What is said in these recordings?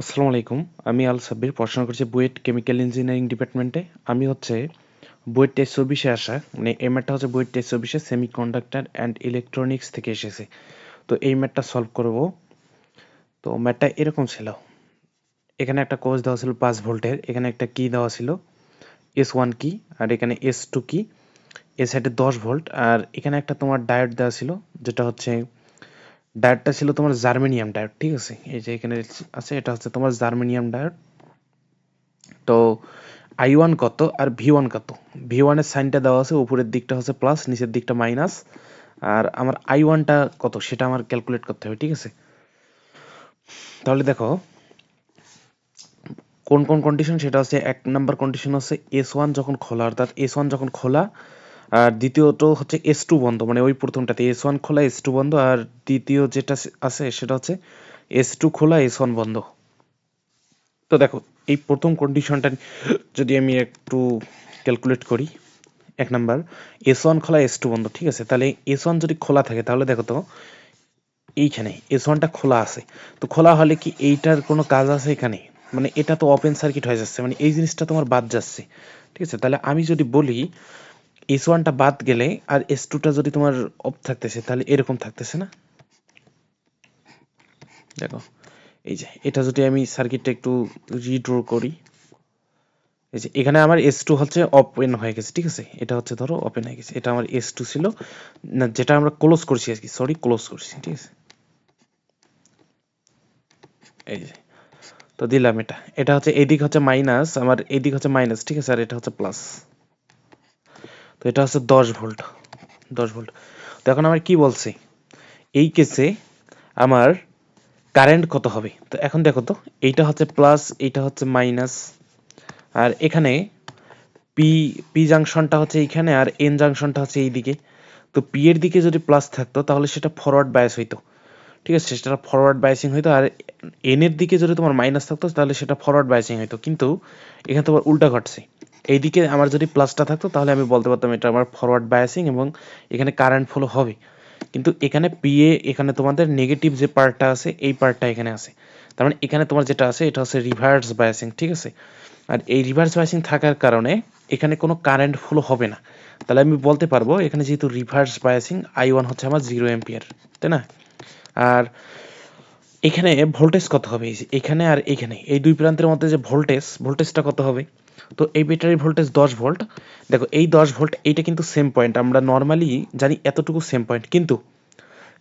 আসসালামু আলাইকুম। আমি আল সাব্বির, পড়াশোনা করছি বুয়েট কেমিক্যাল ইঞ্জিনিয়ারিং ডিপার্টমেন্টে। আমি হচ্ছে বুয়েট টেস্ট চব্বিশে আসা মানে এই ম্যাটটা হচ্ছে বুয়েট টেস্ট চব্বিশে সেমি কন্ডাক্টর অ্যান্ড ইলেকট্রনিক্স থেকে এসেছে। তো এই ম্যাটটা সলভ করব। তো ম্যাটটা এরকম ছিল। এখানে একটা কোর্স দেওয়া ছিল পাঁচ ভোল্টের, এখানে একটা কি দেওয়া ছিল, এস ওয়ান কি, আর এখানে এস টু কি এ সাইডে দশ ভোল্ট, আর এখানে একটা তোমার ডায়োড দেওয়া ছিল, যেটা হচ্ছে ডায়োডটা ছিল তোমার জার্মেনিয়াম ডায়োড ঠিক আছে? এই যে এখানে আছে, এটা হচ্ছে তোমার জার্মেনিয়াম ডায়োড তো আই ওয়ান কত আর ভি ওয়ান কত? ভি ওয়ানের সাইনটা দেওয়া আছে, উপরের দিকটা হচ্ছে প্লাস, নিচের দিকটা মাইনাস। আর আমার আই ওয়ানটা কত? সেটা আমার ক্যালকুলেট করতে হবে, ঠিক আছে? তাহলে দেখো, কোন কোন কন্ডিশন সেটা হচ্ছে এক নাম্বার কন্ডিশন হচ্ছে এস ওয়ান যখন খোলা, অর্থাৎ এস ওয়ান যখন খোলা আর দ্বিতীয়ত হচ্ছে এস টু বন্ধ মানে ওই প্রথমটাতে এস ওয়ান খোলা এস টু বন্ধ, আর দ্বিতীয় যেটা আছে সেটা হচ্ছে এস টু খোলা এস ওয়ান বন্ধ। তো দেখো, এই প্রথম কন্ডিশনটা যদি আমি একটু ক্যালকুলেট করি, এক নাম্বার এস ওয়ান খোলা এস টু বন্ধ, ঠিক আছে? তাহলে এস ওয়ান যদি খোলা থাকে, তাহলে দেখো তো, এইখানে এস ওয়ানটা খোলা আছে। তো খোলা হলে কি এইটার কোনো কাজ আছে এখানে? মানে এটা তো ওপেন সার্কিট হয়ে যাচ্ছে মানে এই জিনিসটা তোমার বাদ যাচ্ছে। ঠিক আছে? তাহলে আমি যদি বলি এস ওয়ানটা বাদ গেলে আর এস টুটা যদি তোমার অফ থাকতেছে, তাহলে এরকম থাকতেছে না? দেখো, এই যে, এটা যদি আমি সার্কিটটা একটু রিড্র করি, এই যে, এখানে আমার এস টু হচ্ছে ওপেন হয়ে গেছে, ঠিক আছে? এটা হচ্ছে ধরো ওপেন হয়ে গেছে, এটা আমার এস টু ছিল। না, যেটা আমরা ক্লোজ করছি আর কি সরি ক্লোজ করছি, ঠিক আছে? এই যে, তো দিলাম এটা। এটা হচ্ছে, এদিক হচ্ছে মাইনাস আমার এদিক হচ্ছে মাইনাস ঠিক আছে? আর এটা হচ্ছে প্লাস তো এটা হচ্ছে দশ ভোল্ট দশ ভোল্ট। তো এখন আমার কি বলছে? এই কেসে আমার কারেন্ট কত হবে? তো এখন দেখো তো, এইটা হচ্ছে প্লাস এইটা হচ্ছে মাইনাস আর এখানে পি পি জাংশনটা হচ্ছে এইখানে আর এন জাংশনটা হচ্ছে এইদিকে। তো পি এর দিকে যদি প্লাস থাকতো, তাহলে সেটা ফরওয়ার্ড বায়াস হইতো। ঠিক আছে, সেটা ফরওয়ার্ড বায়াসিং হইতো, আর এন এর দিকে যদি তোমার মাইনাস থাকতো, তাহলে সেটা ফরওয়ার্ড বায়াসিং হইতো। কিন্তু এখানে তোমার উল্টা ঘটছে। এইদিকে আমার যদি প্লাসটা থাকতো, তাহলে আমি বলতে পারতাম এটা আমার ফরওয়ার্ড বায়াসিং এবং এখানে কারেন্ট ফ্লো হবে। কিন্তু এখানে পিএ এখানে তোমাদের নেগেটিভ যে পার্টটা আছে, এই পার্টটা এখানে আছে। তার মানে এখানে তোমার যেটা আছে, এটা হচ্ছে রিভার্স বায়াসিং ঠিক আছে? আর এই রিভার্স বায়াসিং থাকার কারণে এখানে কোনো কারেন্ট ফ্লো হবে না। তাহলে আমি বলতে পারব, এখানে যেহেতু রিভার্স বায়াসিং আই ওয়ান হচ্ছে আমার জিরো এম্পিয়ার তাই না? আর এখানে ভোল্টেজ কত হবে? এখানে আর এখানে। এই দুই প্রান্তের মধ্যে যে ভোল্টেজ ভোল্টেজটা কত হবে? তো এই ব্যাটারির ভোল্টেজ দশ ভোল্ট দেখো, এই দশ ভোল্ট এইটা কিন্তু সেম পয়েন্ট আমরা নর্মালি জানি এতটুকু সেম পয়েন্ট কিন্তু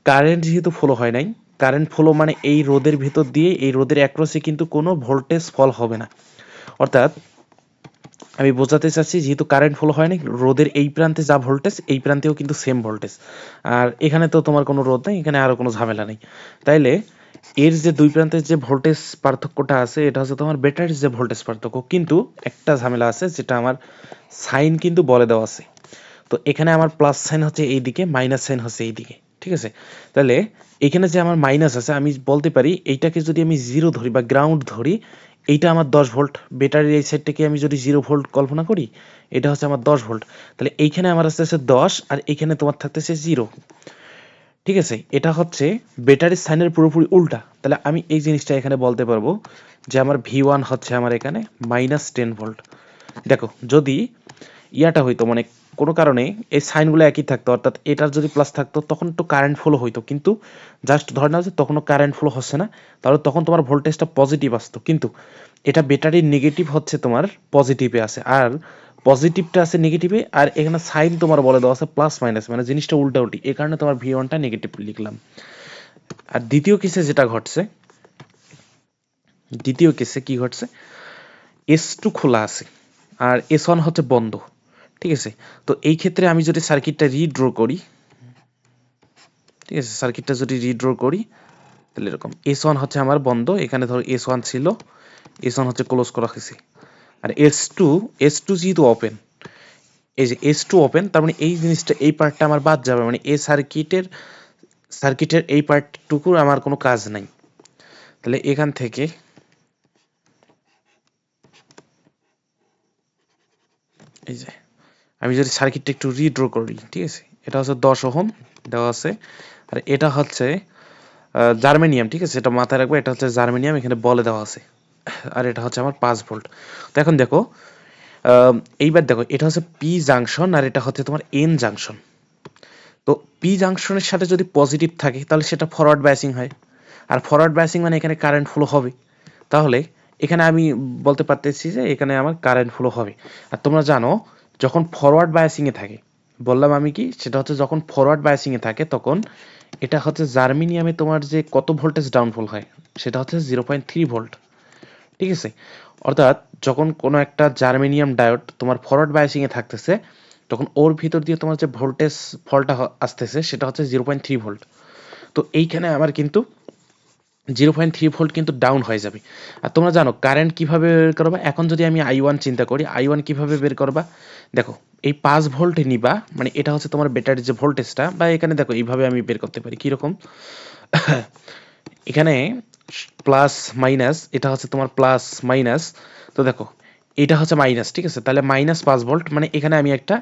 কারেন্ট যেহেতু ফ্লো হয় নাই কারেন্ট ফ্লো মানে এই রোদের ভিতর দিয়ে, এই রোদের অ্যাক্রসে কিন্তু কোনো ভোল্টেজ ফল হবে না। অর্থাৎ আমি বোঝাতে চাচ্ছি, যেহেতু কারেন্ট ফ্লো হয়নি রোদের এই প্রান্তে যা ভোল্টেজ এই প্রান্তেও কিন্তু সেম ভোল্টেজ আর এখানে তো তোমার কোনো রোদ নেই, এখানে আরও কোনো ঝামেলা নেই। তাইলে এর যে দুই প্রান্তের যে ভোল্টেজ পার্থক্যটা আছে, এটা হচ্ছে তোমার ব্যাটারির যে ভোল্টেজ পার্থক্য। কিন্তু একটা ঝামেলা আছে, যেটা আমার সাইন কিন্তু বলে দেওয়া আছে। তো এখানে আমার প্লাস সাইন হচ্ছে এই দিকে মাইনাস সাইন হচ্ছে এই দিকে, ঠিক আছে? তাহলে এখানে যে আমার মাইনাস আছে, আমি বলতে পারি এইটাকে যদি আমি জিরো ধরি বা গ্রাউন্ড ধরি, এইটা আমার দশ ভোল্ট ব্যাটারির এই সাইডটাকে আমি যদি জিরো ভোল্ট কল্পনা করি, এটা হচ্ছে আমার দশ ভোল্ট তাহলে এইখানে আমার আসতেছে দশ, আর এখানে তোমার থাকতেছে জিরো ঠিক আছে, এটা হচ্ছে ব্যাটারির সাইনের পুরোপুরি উল্টা। তাহলে আমি এই জিনিসটা এখানে বলতে পারব যে আমার ভি ওয়ান হচ্ছে আমার এখানে মাইনাস টেন ভোল্ট দেখো, যদি ইয়াটা হইতো মানে কোনো কারণে এই সাইনগুলো একই থাকতো, অর্থাৎ এটার যদি প্লাস থাকতো, তখন তো কারেন্ট ফ্লো হইতো। কিন্তু জাস্ট ধরে নাও যে তখনও কারেন্ট ফ্লো হচ্ছে না, তাহলে তখন তোমার ভোল্টেজটা পজিটিভ আসতো। কিন্তু এটা ব্যাটারির নেগেটিভ হচ্ছে তোমার পজিটিভে আছে। আর পজিটিভটা আছে নেগেটিভে আর এখানে সাইন তোমার বলে দেওয়া আছে প্লাস মাইনাস মানে জিনিসটা উল্টা উল্টি। এই কারণে তোমার ভি ওয়ানটা নেগেটিভ লিখলাম। আর দ্বিতীয় কেসে যেটা ঘটছে, দ্বিতীয় কেসে কি ঘটছে? এস টু খোলা আছে, আর এস ওয়ান হচ্ছে বন্ধ, ঠিক আছে? তো এই ক্ষেত্রে আমি যদি সার্কিটটা রিড্র করি, ঠিক আছে? সার্কিটটা যদি রিড্র করি, তাহলে এরকম। এস ওয়ান হচ্ছে আমার বন্ধ, এখানে ধরো এস ওয়ান ছিল এস ওয়ান হচ্ছে ক্লোজ করা হয়েছে। আর এস টু এস টু যেহেতু ওপেন এই যে এস টু ওপেন তার মানে এই জিনিসটা, এই পার্টটা আমার বাদ যাবে। মানে এই সার্কিটের সার্কিটের এই পার্টটুকুর আমার কোনো কাজ নাই। তাহলে এখান থেকে এই যে, আমি যদি সার্কিটটা একটু রিড্র করি, ঠিক আছে? এটা হচ্ছে দশ ওহম দেওয়া আছে। আর এটা হচ্ছে জার্মেনিয়াম ঠিক আছে? এটা মাথায় রাখব, এটা হচ্ছে জার্মেনিয়াম এখানে বলে দেওয়া আছে। আর এটা হচ্ছে আমার পাঁচ ভোল্ট। তো এখন দেখো এইবার দেখো, এটা হচ্ছে পি জাংশন আর এটা হচ্ছে তোমার এন জাংশন তো পি জাংশনের সাথে যদি পজিটিভ থাকে, তাহলে সেটা ফরওয়ার্ড ব্যাসিং হয়। আর ফরওয়ার্ড ব্যাসিং মানে এখানে কারেন্ট ফ্লো হবে। তাহলে এখানে আমি বলতে পারতেছি যে এখানে আমার কারেন্ট ফ্লো হবে। আর তোমরা জানো, যখন ফরওয়ার্ড বায়াসিংয়ে থাকে, বললাম আমি কি, সেটা হচ্ছে যখন ফরওয়ার্ড বায়াসিংয়ে থাকে, তখন এটা হচ্ছে জার্মিনিয়ামে তোমার যে কত ভোল্টেজ ডাউনফল হয়, সেটা হচ্ছে জিরো পয়েন্ট থ্রি ভোল্ট ঠিক আছে? অর্থাৎ যখন কোনো একটা জার্মেনিয়াম ডায়োড তোমার ফরওয়ার্ড বায়াসিংয়ে থাকতেছে, তখন ওর ভিতর দিয়ে তোমার যে ভোল্টেজ ফলটা আসতেছে, সেটা হচ্ছে জিরো পয়েন্ট থ্রি ভোল্ট তো এইখানে আমার কিন্তু জিরো পয়েন্ট থ্রি ভোল্ট কিন্তু ডাউন হয়ে যাবে। আর তোমরা জানো কারেন্ট কীভাবে বের করবা? এখন যদি আমি আই ওয়ান চিন্তা করি আই ওয়ান কীভাবে বের করবা? দেখো, এই পাঁচ ভোল্ট নিবা মানে এটা হচ্ছে তোমার ব্যাটারির যে ভোল্টেজটা বা এখানে দেখো, এইভাবে আমি বের করতে পারি, কীরকম? এখানে প্লাস মাইনাস এটা হচ্ছে তোমার প্লাস মাইনাস তো দেখো, এটা হচ্ছে মাইনাস ঠিক আছে? তাহলে মাইনাস পাঁচ ভোল্ট মানে এখানে আমি একটা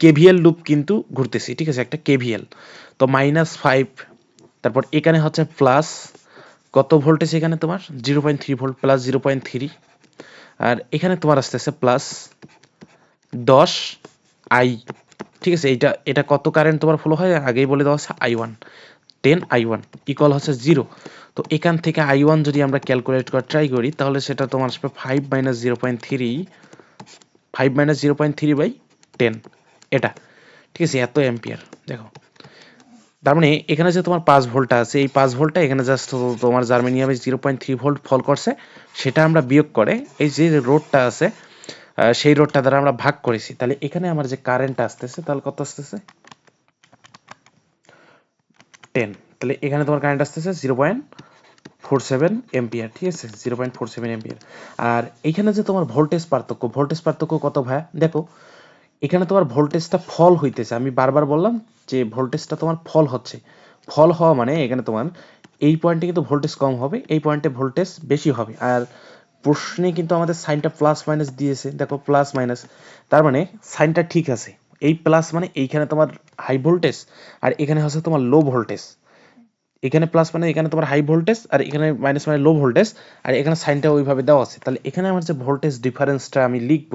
কেভিএল লুপ কিন্তু ঘুরতেছি, ঠিক আছে? একটা কেভিএল তো মাইনাস ফাইভ তারপর এখানে হচ্ছে প্লাস কত ভোল্টেজ এখানে তোমার? Zero point three volt plus zero point three আর এখানে তোমার আসতেছে প্লাস দশ আই ঠিক আছে? এটা এটা কত কারেন্ট তোমার ফলো হয়? আগেই বলে দেওয়া আছে I one ten I one equal হচ্ছে জিরো তো এখান থেকে আই ওয়ান যদি আমরা ক্যালকুলেট করার ট্রাই করি, তাহলে সেটা তোমার আসবে five minus zero point three five minus zero point three by ten এটা। ঠিক আছে, এত অ্যাম্পিয়ার দেখো। তার মানে এখানে যে তোমার পাঁচ ভোল্টটা আছে, এই পাঁচ ভোল্টটা এখানে জাস্ট তোমার জার্মেনিয়ামে zero point three volt fall করছে, সেটা আমরা বিয়োগ করে এই যে রোডটা আছে সেই রোডটা দ্বারা আমরা ভাগ করেছি। তাহলে এখানে আমার যে কারেন্ট আসতেছে, তাহলে কত আসতেছে? টেন তাহলে এখানে তোমার কারেন্ট আসতেছে zero point four seven ampere ঠিক আছে? Zero point four seven ampere আর এইখানে যে তোমার ভোল্টেজ পার্থক্য ভোল্টেজ পার্থক্য কত ভাইয়া দেখো, এখানে তোমার ভোল্টেজটা ফল হইতেছে। আমি বারবার বললাম যে ভোল্টেজটা তোমার ফল হচ্ছে। ফল হওয়া মানে এখানে তোমার এই পয়েন্টে কিন্তু ভোল্টেজ কম হবে, এই পয়েন্টে ভোল্টেজ বেশি হবে। আর প্রশ্নে কিন্তু আমাদের সাইনটা প্লাস মাইনাস দিয়েছে। দেখো প্লাস মাইনাস তার মানে সাইনটা ঠিক আছে। এই প্লাস মানে এইখানে তোমার হাই ভোল্টেজ আর এখানে হচ্ছে তোমার লো ভোল্টেজ এখানে প্লাস মানে এখানে তোমার হাই ভোল্টেজ আর এখানে মাইনাস মানে লো ভোল্টেজ আর এখানে সাইনটা ওইভাবে দেওয়া আছে। তাহলে এখানে আমার যে ভোল্টেজ ডিফারেন্সটা আমি লিখব,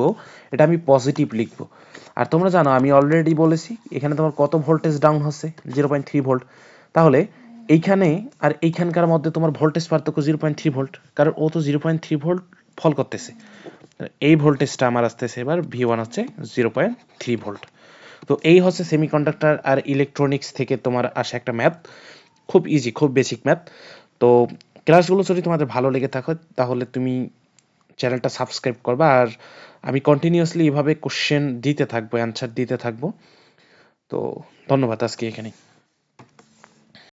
এটা আমি পজিটিভ লিখব। আর তোমরা জানো, আমি অলরেডি বলেছি, এখানে তোমার কত ভোল্টেজ ডাউন হচ্ছে? জিরো পয়েন্ট থ্রি ভোল্ট তাহলে এইখানে আর এইখানকার মধ্যে তোমার ভোল্টেজ পার্থক্য জিরো পয়েন্ট থ্রি ভোল্ট কারণ ও তো zero point three volt fall করতেছে। এই ভোল্টেজটা আমার আসতেছে এবার ভি ওয়ান হচ্ছে জিরো পয়েন্ট থ্রি ভোল্ট তো এই হচ্ছে সেমিকন্ডাক্টর আর ইলেকট্রনিক্স থেকে তোমার আসে একটা ম্যাথ খুব ইজি খুব বেসিক ম্যাথ তো ক্লাসগুলো যদি তোমাদের ভালো লেগে থাকে, তাহলে তুমি চ্যানেলটা সাবস্ক্রাইব করবা। আর আমি কন্টিনিউয়াসলি এভাবে কোশ্চেন দিতে থাকব অ্যান্সার দিতে থাকব। তো ধন্যবাদ আজকে এখানেই।